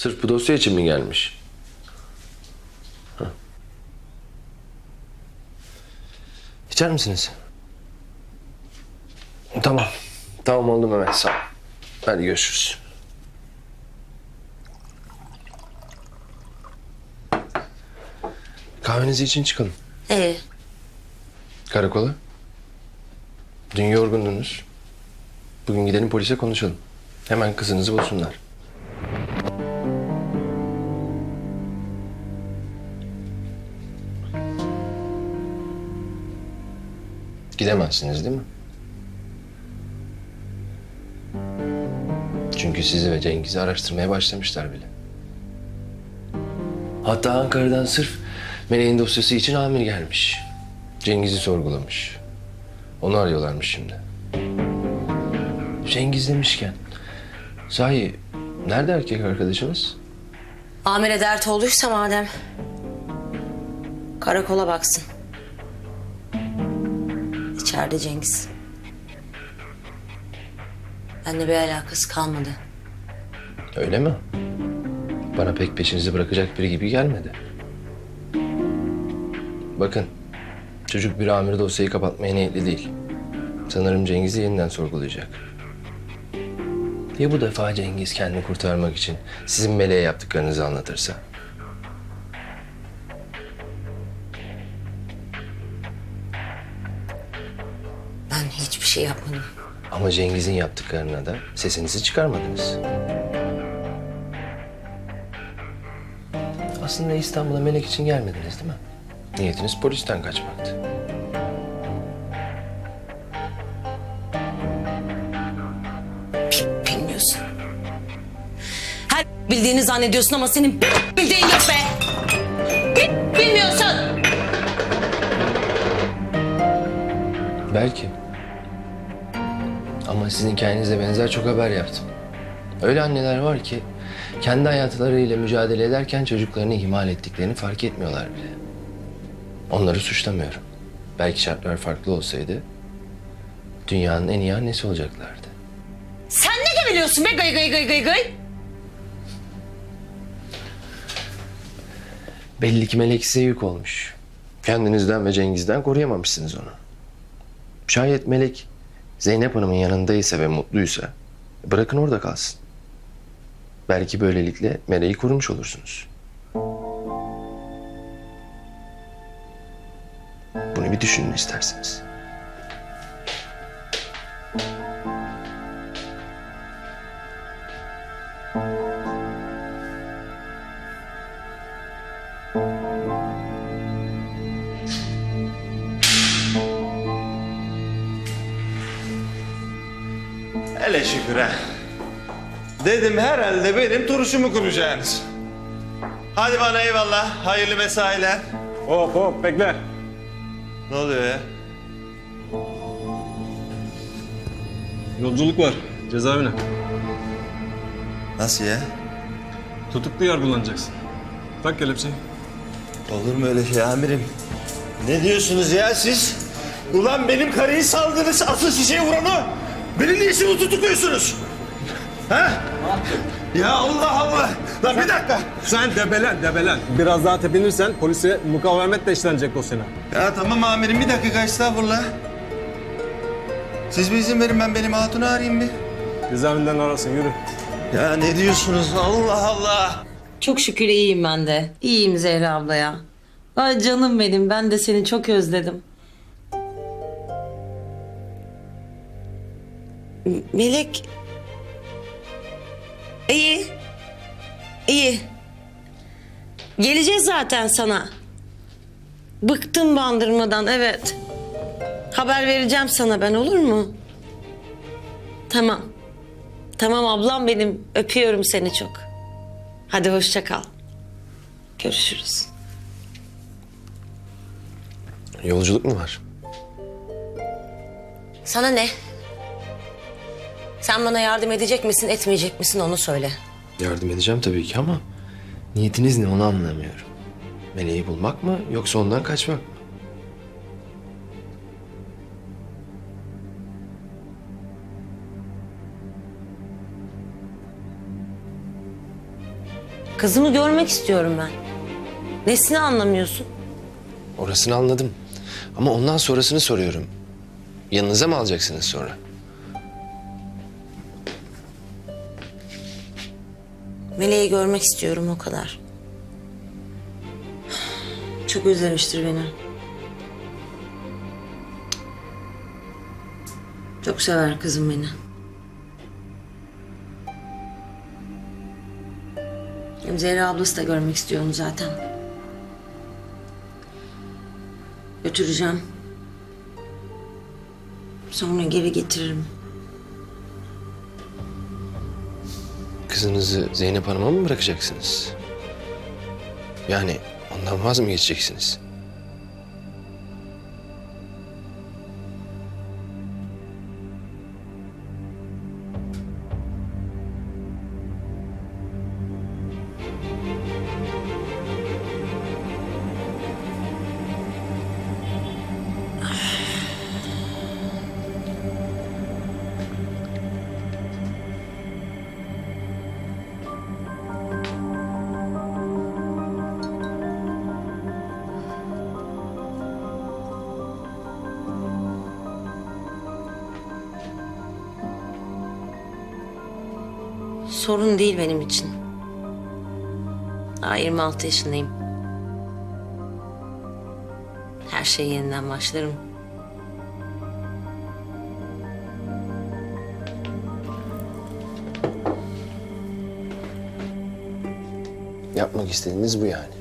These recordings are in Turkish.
Sırf bu dosya için mi gelmiş? Hah. İçer misiniz? Tamam. Tamam oldu Mehmet sağ ol. Hadi görüşürüz. Kahvenizi için çıkalım. Ee, Karakola. Dün yorgundunuz. Bugün gidelim polise konuşalım. Hemen kızınızı bulsunlar. Gidemezsiniz değil mi? Çünkü sizi ve Cengiz'i araştırmaya başlamışlar bile. Hatta Ankara'dan sırf Meleğin dosyası için amir gelmiş. Cengiz'i sorgulamış. Onu arıyorlarmış şimdi. Cengiz demişken... Sahi nerede erkek arkadaşımız? amire dert olduysa madem. Karakola baksın. İçeride Cengiz. Benimle bir alakası kalmadı. Öyle mi? Bana pek peşinizi bırakacak biri gibi gelmedi. Bakın, çocuk bir amir dosyayı kapatmaya niyetli değil. Sanırım Cengiz'i yeniden sorgulayacak. Ya bu defa Cengiz kendini kurtarmak için sizin meleğe yaptıklarınızı anlatırsa? Şey yapmadım. Ama Cengiz'in yaptıklarına da sesinizi çıkarmadınız. Aslında İstanbul'a melek için gelmediniz değil mi? Niyetiniz polisten kaçmaktı. Bilmiyorsun. Her bildiğini zannediyorsun ama senin bildiğin yok sizin kendinize benzer çok haber yaptım. Öyle anneler var ki kendi hayatlarıyla mücadele ederken çocuklarını ihmal ettiklerini fark etmiyorlar bile. Onları suçlamıyorum. Belki şartlar farklı olsaydı dünyanın en iyi annesi olacaklardı. Sen ne de biliyorsun be gıy gıy gıy gıy gıy? Belli ki Melek size yük olmuş. Kendinizden ve Cengiz'den koruyamamışsınız onu. Şayet Melek Zeynep Hanım'ın yanındaysa ve mutluysa bırakın orada kalsın. Belki böylelikle Melek'i korumuş olursunuz. Bunu bir düşünün isterseniz. Hele şükür ha. Dedim herhalde benim turşumu kuracaksınız. Hadi bana eyvallah. Hayırlı mesailer. Hop hop bekle. Ne oluyor ya? Yolculuk var cezaevine. Nasıl ya? Tutuklu yargılanacaksın. Tak kelepçeyi. Olur mu öyle şey amirim? Ne diyorsunuz ya siz? Ulan benim karıyı saldınız, asıl şişeyi vuranı. Beni niye şimdi tutukluyorsunuz? Ha? Ya Allah Allah! Lan bir dakika! Sen debelen debelen. Biraz daha tepinirsen polise mukavemetle işlenecek dosyana. Ya tamam amirim bir dakika estağfurullah. Siz bir izin verin ben benim hatunu arayayım bir. Cezaevinden arasın yürü. Ya ne diyorsunuz Allah Allah! Çok şükür iyiyim ben de. İyiyim Zehra abla ya. Ay canım benim ben de seni çok özledim. Melek. İyi. İyi. Geleceğiz zaten sana. Bıktım bandırmadan evet. Haber vereceğim sana ben olur mu? Tamam. Tamam ablam benim. Öpüyorum seni çok. Hadi hoşça kal. Görüşürüz. Yolculuk mu var? Sana ne? Sen bana yardım edecek misin, etmeyecek misin onu söyle. Yardım edeceğim tabii ki ama niyetiniz ne onu anlamıyorum. Meleği bulmak mı yoksa ondan kaçmak mı? Kızımı görmek istiyorum ben. Nesini anlamıyorsun? Orasını anladım. Ama ondan sonrasını soruyorum. Yanınıza mı alacaksınız sonra? Meleği görmek istiyorum o kadar. Çok özlemiştir beni. Çok sever kızım beni. Hem Zehra ablası da görmek istiyor onu zaten. Götüreceğim. Sonra geri getiririm. Kızınızı Zeynep Hanım'a mı bırakacaksınız? Yani ondan vaz mı geçeceksiniz? Sorun değil benim için. Daha 26 yaşındayım. Her şey yeniden başlarım. Yapmak istediğiniz bu yani.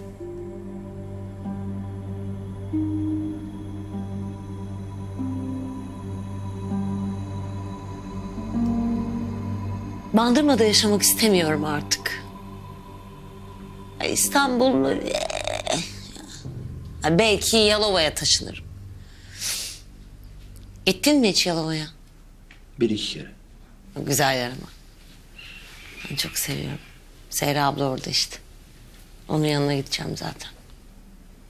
Bandırma'da yaşamak istemiyorum artık. İstanbul mu? Eh. Belki Yalova'ya taşınırım. Gittin mi hiç Yalova'ya? Bir iki kere. Güzel yer ama. Ben çok seviyorum. Seyra abla orada işte. Onun yanına gideceğim zaten.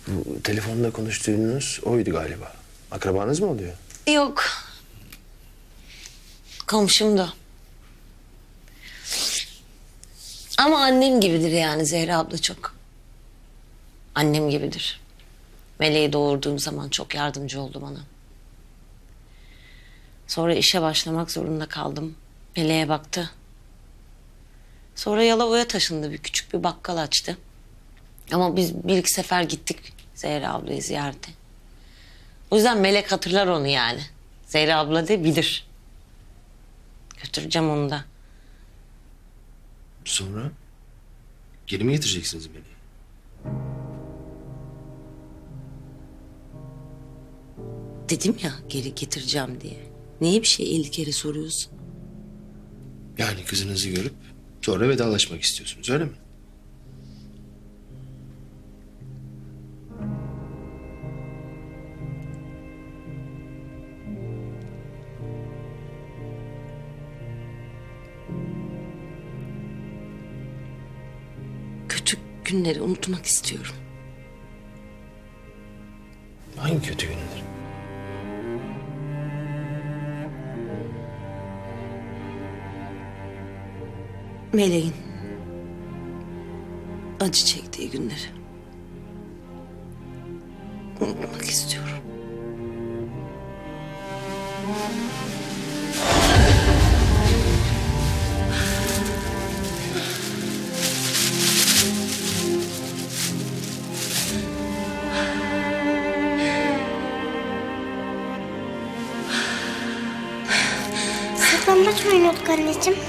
Bu telefonda konuştuğunuz oydu galiba. Akrabanız mı oluyor? Yok. Komşum da. Ama annem gibidir yani Zehra abla çok. Annem gibidir. Meleği doğurduğum zaman çok yardımcı oldu bana. Sonra işe başlamak zorunda kaldım. Meleğe baktı. Sonra Yalova'ya taşındı bir küçük bir bakkal açtı. Ama biz bir iki sefer gittik Zehra ablayı ziyarete. O yüzden Melek hatırlar onu yani. Zehra abla de bilir. Götüreceğim onu da. Sonra geri mi getireceksiniz beni? Dedim ya geri getireceğim diye. Niye bir şey elli kere soruyorsun? Yani kızınızı görüp sonra vedalaşmak istiyorsunuz öyle mi? Günleri unutmak istiyorum. Hangi kötü günler? Meleğin acı çektiği günleri unutmak istiyorum. Saklambaç mı anneciğim?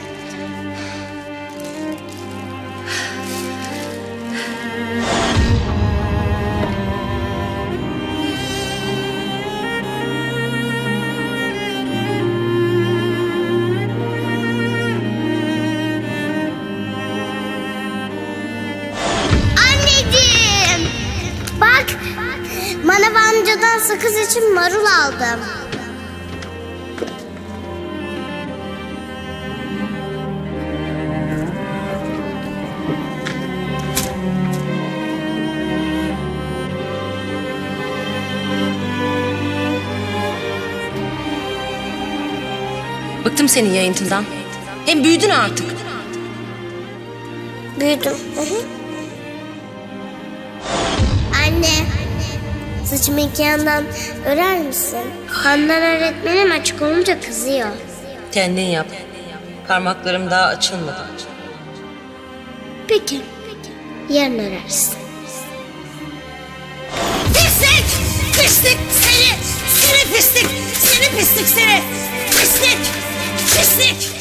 Anneciğim! Bak, Manav amcadan sakız için marul aldım. Bıktım senin yayıntından. Hem büyüdün artık. Büyüdüm. Hı hı. Anne. Saçımı iki yandan örer misin? Handan öğretmenim açık olunca kızıyor. Kendin yap. Parmaklarım daha açılmadı. Peki. Yarın örersin. Pislik! Pislik seni! Seni pislik! Seni pislik seni! Pislik! Pislik!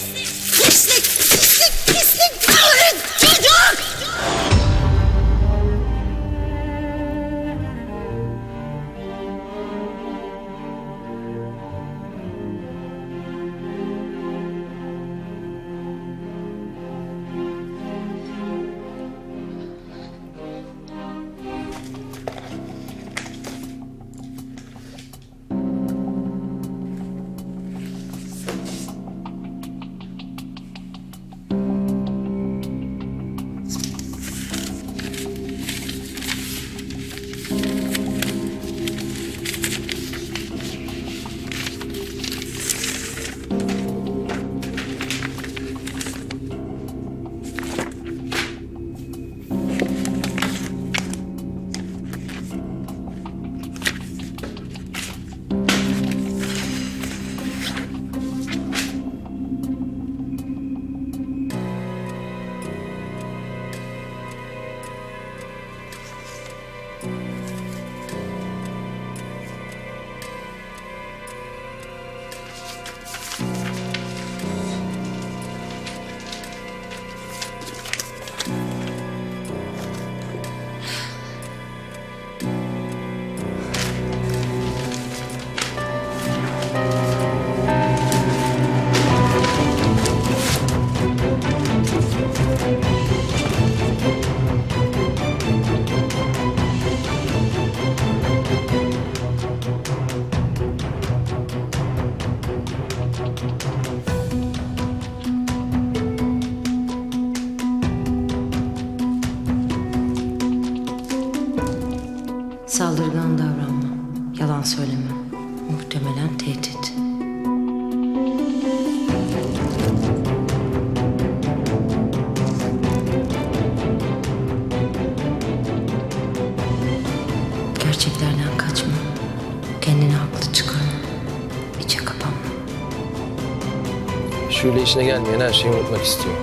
Şöyle işine gelmeyen her şeyi unutmak istiyor.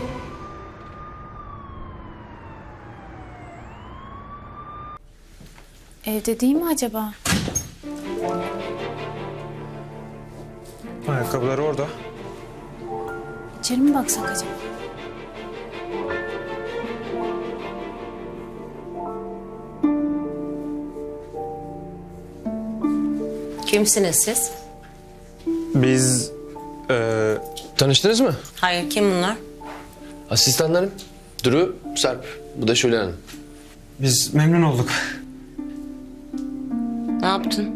Evde değil mi acaba? Ayakkabıları orada. İçeri mi baksak acaba? Kimsiniz siz? Biz eee Tanıştınız mı? Hayır kim bunlar? Asistanlarım. Duru, Sarp. Bu da Şule Hanım. biz memnun olduk. Ne yaptın?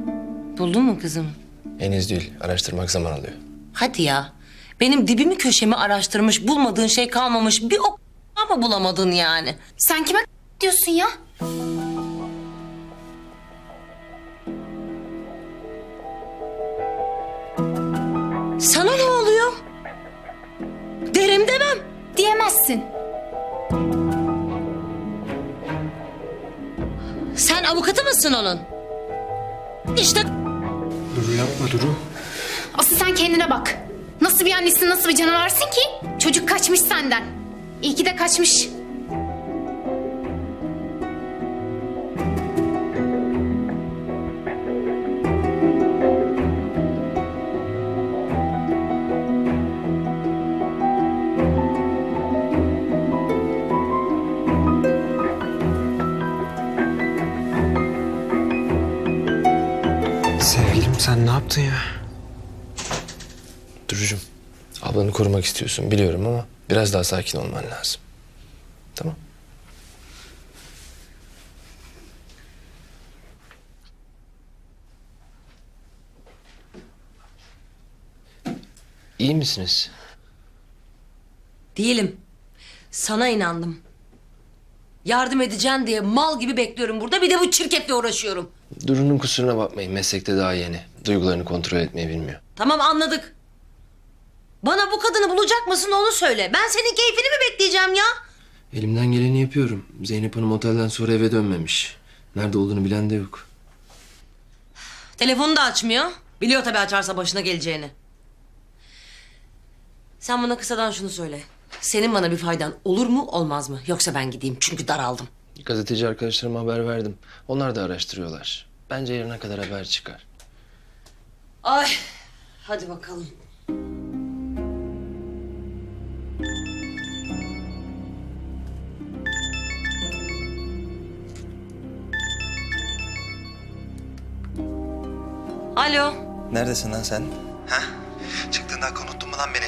Buldun mu kızımı? Henüz değil. Araştırmak zaman alıyor. Hadi ya. Benim dibimi köşemi araştırmış, bulmadığın şey kalmamış. Bir ok ama bulamadın yani. Sen kime diyorsun ya? Mısın onun? İşte Duru yapma Duru. Asıl sen kendine bak. Nasıl bir annesin, nasıl bir canavarsın ki? Çocuk kaçmış senden. İyi ki de kaçmış. Yaptın ya? Durucuğum, ablanı korumak istiyorsun biliyorum ama biraz daha sakin olman lazım. Tamam. İyi misiniz? değilim. Sana inandım. Yardım edeceksin diye mal gibi bekliyorum burada. Bir de bu çirkefle uğraşıyorum. Duru'nun kusuruna bakmayın. Meslekte daha yeni. Duygularını kontrol etmeyi bilmiyor. Tamam anladık. Bana bu kadını bulacak mısın onu söyle. Ben senin keyfini mi bekleyeceğim ya? Elimden geleni yapıyorum. Zeynep Hanım otelden sonra eve dönmemiş. Nerede olduğunu bilen de yok. Telefonu da açmıyor. Biliyor tabii açarsa başına geleceğini. Sen bana kısadan şunu söyle. Senin bana bir faydan olur mu olmaz mı? Yoksa ben gideyim çünkü daraldım. Gazeteci arkadaşlarıma haber verdim. Onlar da araştırıyorlar. Bence yarına kadar haber çıkar. Ay hadi bakalım. Alo. Neredesin lan sen? Ha? Çıktığında unuttun mu lan beni?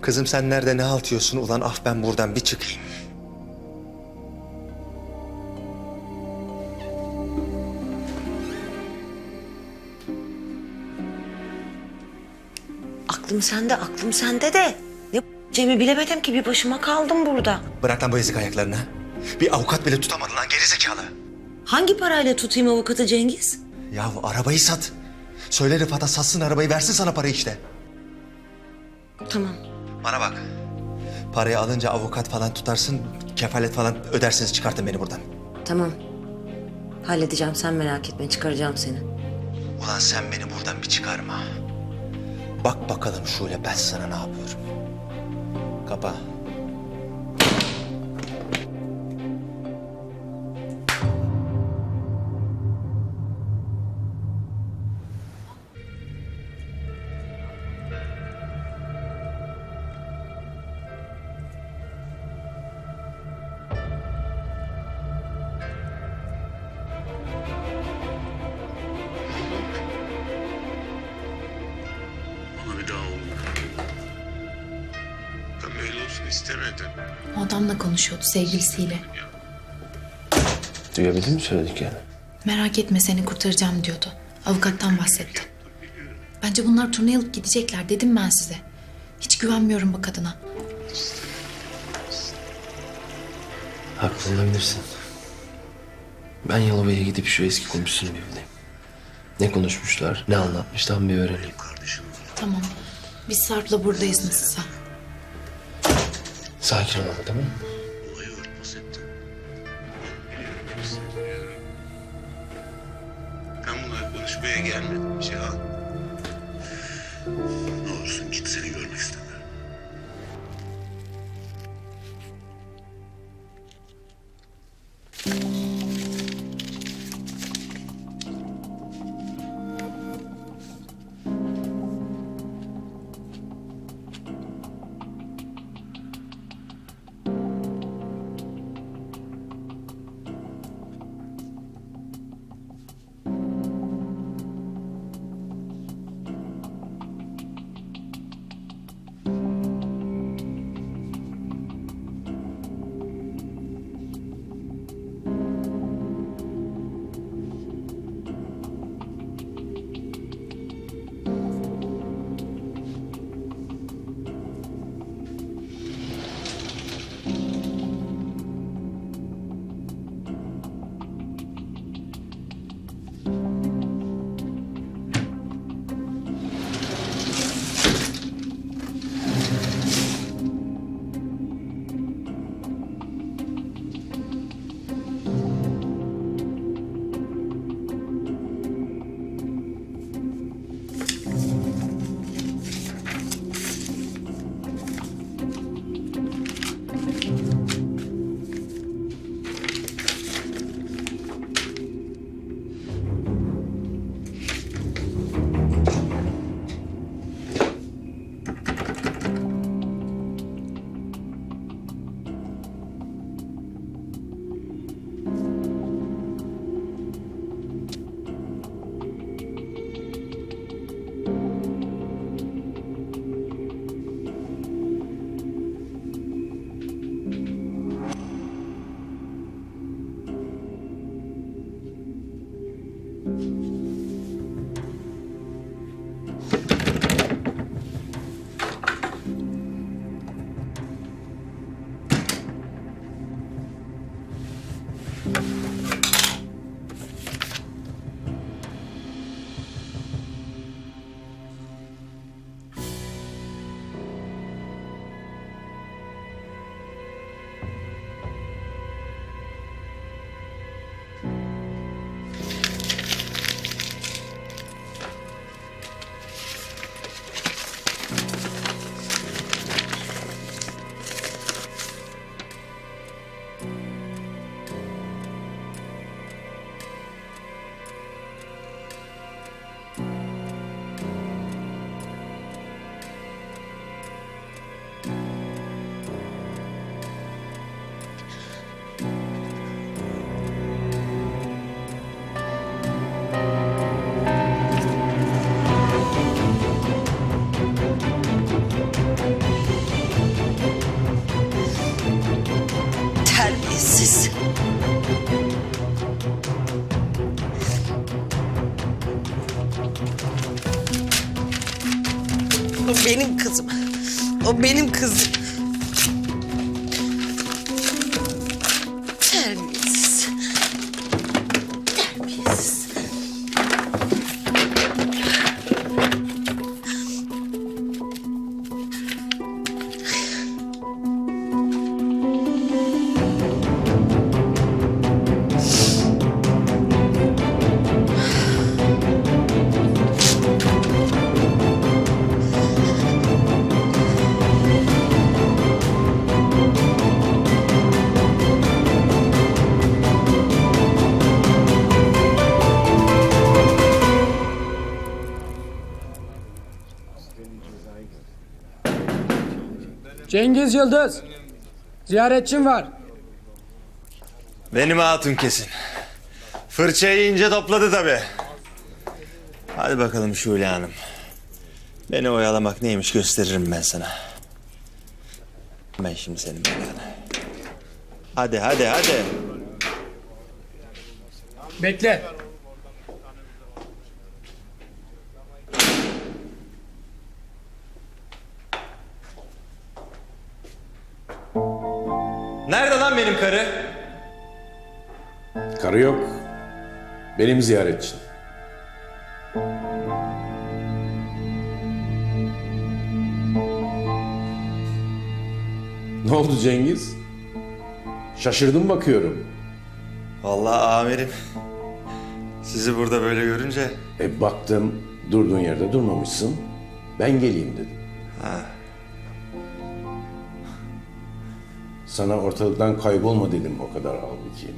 Kızım sen nerede ne halt yiyorsun? Ulan af ben buradan bir çıkayım. Aklım sende, aklım sende de. Ne Cem'i bilemedim ki bir başıma kaldım burada. Bırak lan bu ezik ayaklarını. Bir avukat bile tutamadın lan gerizekalı. Hangi parayla tutayım avukatı Cengiz? Yahu arabayı sat. Söyle Rıfat'a satsın arabayı versin sana parayı işte. Tamam. Bana bak. Parayı alınca avukat falan tutarsın, kefalet falan ödersiniz çıkartın beni buradan. Tamam. Halledeceğim sen merak etme çıkaracağım seni. Ulan sen beni buradan bir çıkarma. Bak bakalım şöyle ben sana ne yapıyorum. Kapa. Olsun istemedim. O adamla konuşuyordu sevgilisiyle. Duyabildin mi söylediklerini? Merak etme seni kurtaracağım diyordu. Avukattan bahsetti. Bence bunlar turneye alıp gidecekler dedim ben size. Hiç güvenmiyorum bu kadına. Haklı olabilirsin. Ben Yalova'ya gidip şu eski komşusunu bir bulayım. Ne konuşmuşlar, ne anlatmış tam bir öğreneyim. Kardeşim Tamam. Biz Sarp'la buradayız nasılsa. Sakin ol ama tamam mı? olayı örtbas ettin. Ben bunları konuşmaya gelmedim Benim kızım. Cengiz Yıldız. Ziyaretçim var. Benim hatun kesin. Fırçayı ince topladı tabii. Hadi bakalım Şule Hanım. Beni oyalamak neymiş gösteririm ben sana. Ben şimdi senin belanı. Hadi hadi hadi. Bekle. Lan benim karı? Karı yok. Benim ziyaretçim. Ne oldu Cengiz? Şaşırdım bakıyorum. Vallahi amirim. Sizi burada böyle görünce E baktım durduğun yerde durmamışsın. Ben geleyim dedim. Sana ortalıktan kaybolma dedim o kadar halbuki.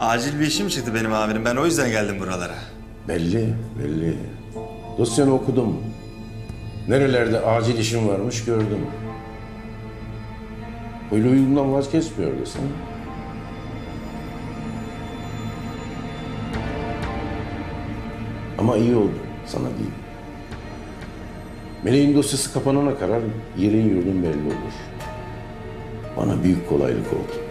acil bir işim çıktı benim amirim. Ben o yüzden geldim buralara. Belli, belli. Dosyanı okudum. Nerelerde acil işin varmış gördüm. Huylu huyundan vazgeçmiyor desene. Ama iyi oldu, sana değil. Meleğin dosyası kapanana kadar yerin yurdun belli olur. Bana büyük kolaylık oldu.